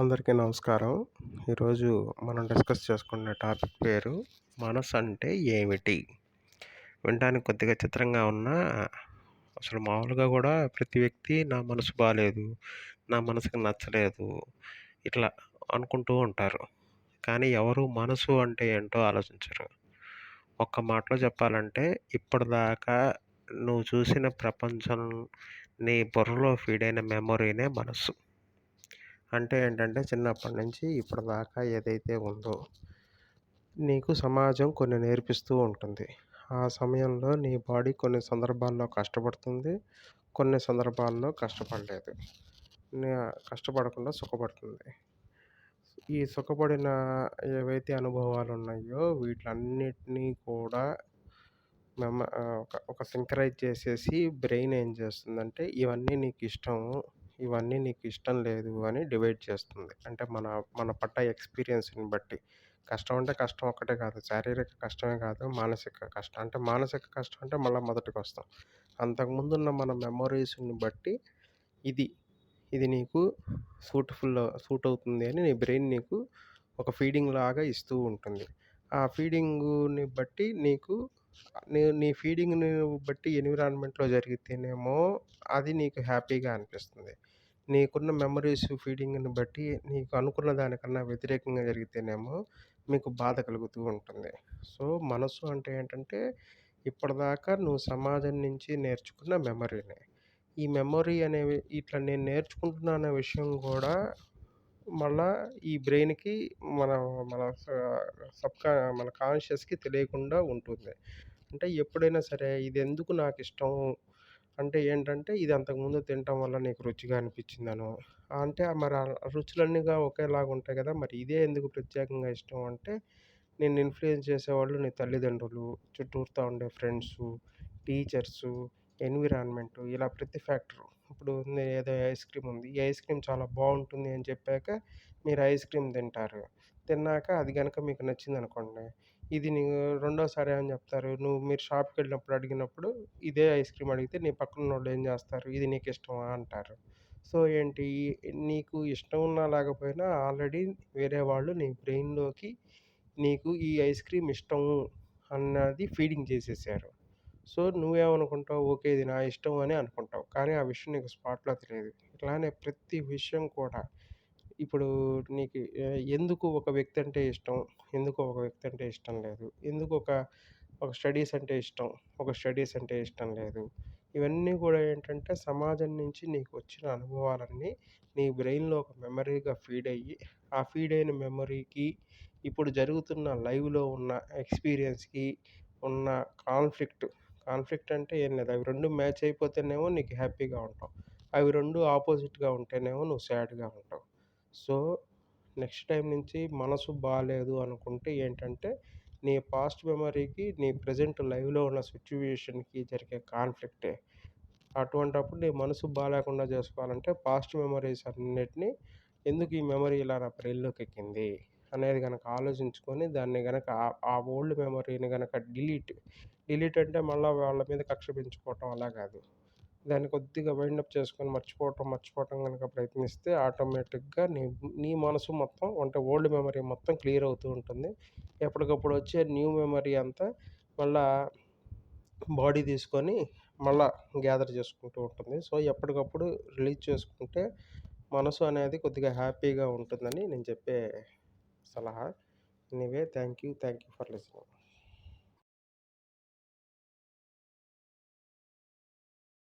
అందరికీ నమస్కారం. ఈరోజు మనం డిస్కస్ చేసుకున్న టాపిక్ పేరు మనసు అంటే ఏమిటి? వినడానికి కొద్దిగా చిత్రంగా ఉన్నా అసలు మామూలుగా కూడా ప్రతి వ్యక్తి నా మనసు బాగాలేదు నా మనసుకు నచ్చలేదు ఇట్లా అనుకుంటూ ఉంటారు. కానీ ఎవరు మనసు అంటే ఏంటో ఆలోచించరు. ఒక్క మాటలో చెప్పాలంటే ఇప్పటిదాకా నువ్వు చూసిన ప్రపంచం నీ బుర్రలో ఫీడ్ అయిన మెమొరీనే మనసు అంటే ఏంటంటే చిన్నప్పటి నుంచి ఇప్పటిదాకా ఏదైతే ఉందో నీకు సమాజం కొన్ని నేర్పిస్తూ ఉంటుంది. ఆ సమయంలో నీ బాడీ కొన్ని సందర్భాల్లో కష్టపడుతుంది కొన్ని సందర్భాల్లో కష్టపడలేదు. కష్టపడకుండా సుఖపడుతుంది. ఈ సుఖపడిన ఏవైతే అనుభవాలు ఉన్నాయో వీటన్నిటినీ కూడా మెమ ఒక ఒక సింక్రైజ్ చేసేసి బ్రెయిన్ ఏం చేస్తుందంటే ఇవన్నీ నీకు ఇష్టము. ఇవన్నీ నీకు ఇష్టం లేదు అని డివైడ్ చేస్తుంది. అంటే మన మన పట్ట ఎక్స్పీరియన్స్ని బట్టి. కష్టం అంటే కష్టం ఒక్కటే కాదు. శారీరక కష్టమే కాదు మానసిక కష్టం. అంటే మానసిక కష్టం అంటే మళ్ళీ మొదటికి వస్తాం అంతకుముందు ఉన్న మన మెమొరీస్ని బట్టి ఇది ఇది నీకు సూట్ఫుల్ సూట్ అవుతుంది అని నీ బ్రెయిన్ నీకు ఒక ఫీడింగ్ లాగా ఇస్తూ ఉంటుంది. ఆ ఫీడింగ్ని బట్టి నీకు నీ నీ ఫీడింగ్ని బట్టి ఎన్విరాన్మెంట్లో జరిగితేనేమో అది నీకు హ్యాపీగా అనిపిస్తుంది. నీకున్న మెమరీస్ ఫీడింగ్ని బట్టి నీకు అనుకున్న దానికన్నా వ్యతిరేకంగా జరిగితేనేమో మీకు బాధ కలుగుతూ ఉంటుంది. సో మనసు అంటే ఏంటంటే ఇప్పటిదాకా నువ్వు సమాజం నుంచి నేర్చుకున్న మెమరీనే. ఈ మెమొరీ అనేవి ఇట్లా నేను నేర్చుకుంటున్నా అనే విషయం కూడా మళ్ళా ఈ బ్రెయిన్కి మన మన సబ్కా మన కాన్షియస్కి తెలియకుండా ఉంటుంది. అంటే ఎప్పుడైనా సరే ఇది ఎందుకు నాకు ఇష్టం? అంటే ఏంటంటే ఇది అంతకుముందు తినటం వల్ల నీకు రుచిగా అనిపించిందను అంటే మరి రుచులన్నీగా ఒకేలాగా ఉంటాయి కదా మరి ఇదే ఎందుకు ప్రత్యేకంగా ఇష్టం అంటే నేను ఇన్ఫ్లుయెన్స్ చేసేవాళ్ళు నీ తల్లిదండ్రులు చుట్టూరుతా ఉండే ఫ్రెండ్సు టీచర్సు ఎన్విరాన్మెంటు ఇలా ప్రతి ఫ్యాక్టరు. ఇప్పుడు ఏదో ఐస్ క్రీమ్ ఉంది. ఈ ఐస్ క్రీమ్ చాలా బాగుంటుంది అని చెప్పాక మీరు ఐస్ క్రీమ్ తింటారు. తిన్నాక అది కనుక మీకు నచ్చింది అనుకోండి ఇది నీ రెండోసారి ఏమని చెప్తారు. నువ్వు మీరు షాప్కి వెళ్ళినప్పుడు అడిగినప్పుడు ఇదే ఐస్ క్రీమ్ అడిగితే నీ పక్కన వాళ్ళు ఏం చేస్తారు? ఇది నీకు ఇష్టమా? అంటారు. సో ఏంటి? నీకు ఇష్టం ఉన్నా లేకపోయినా ఆల్రెడీ వేరే వాళ్ళు నీ బ్రెయిన్లోకి నీకు ఈ ఐస్ క్రీమ్ ఇష్టము అన్నది ఫీడింగ్ చేసేసారు. సో నువ్వేమనుకుంటావు? ఓకే ఇది నా ఇష్టం అని అనుకుంటావు. కానీ ఆ విషయం నీకు స్పాట్లో తెలియదు ఇట్లానే ప్రతి విషయం కూడా ఇప్పుడు నీకు ఎందుకు ఒక వ్యక్తి అంటే ఇష్టం? ఎందుకు ఒక వ్యక్తి అంటే ఇష్టం లేదు? ఎందుకు ఒక ఒక స్టడీస్ అంటే ఇష్టం? ఒక స్టడీస్ అంటే ఇష్టం లేదు? ఇవన్నీ కూడా ఏంటంటే సమాజం నుంచి నీకు వచ్చిన అనుభవాలన్నీ నీ బ్రెయిన్లో ఒక మెమరీగా ఫీడ్ అయ్యి ఆ ఫీడ్ అయిన మెమరీకి ఇప్పుడు జరుగుతున్న లైవ్లో ఉన్న ఎక్స్పీరియన్స్కి ఉన్న కాన్ఫ్లిక్ట్ కాన్ఫ్లిక్ట్ అంటే ఏం లేదు. అవి రెండు మ్యాచ్ అయిపోతేనేమో నీకు హ్యాపీగా ఉంటావు. అవి రెండు ఆపోజిట్గా ఉంటేనేమో నువ్వు సాడ్గా ఉంటావు. సో నెక్స్ట్ టైం నుంచి మనసు బాగాలేదు అనుకుంటే ఏంటంటే నీ పాస్ట్ మెమరీకి నీ ప్రజెంట్ లైవ్లో ఉన్న సిచ్యువేషన్కి జరిగే కాన్ఫ్లిక్టే. అటువంటప్పుడు నీ మనసు బాగాలేకుండా చేసుకోవాలంటే పాస్ట్ మెమరీస్ అన్నిటినీ ఎందుకు ఈ మెమరీ ఇలా నా బ్రెయిన్లోకి ఎక్కింది అనేది కనుక ఆలోచించుకొని దాన్ని కనుక ఆ ఓల్డ్ మెమరీని కనుక డిలీట్ డిలీట్ అంటే మళ్ళీ వాళ్ళ మీద కక్ష పెంచుకోవటం అలా కాదు. దాన్ని కొద్దిగా వైండప్ చేసుకొని మర్చిపోవటం మర్చిపోవటం కనుక ప్రయత్నిస్తే ఆటోమేటిక్గా నీ నీ మనసు మొత్తం అంటే ఓల్డ్ మెమరీ మొత్తం క్లియర్ అవుతూ ఉంటుంది. ఎప్పటికప్పుడు వచ్చే న్యూ మెమరీ అంతా మళ్ళా బాడీ తీసుకొని మళ్ళా గ్యాదర్ చేసుకుంటూ ఉంటుంది. సో ఎప్పటికప్పుడు రిలీజ్ చేసుకుంటే మనసు అనేది కొద్దిగా హ్యాపీగా ఉంటుందని నేను చెప్పే సలహా anyway thank you thank you for listening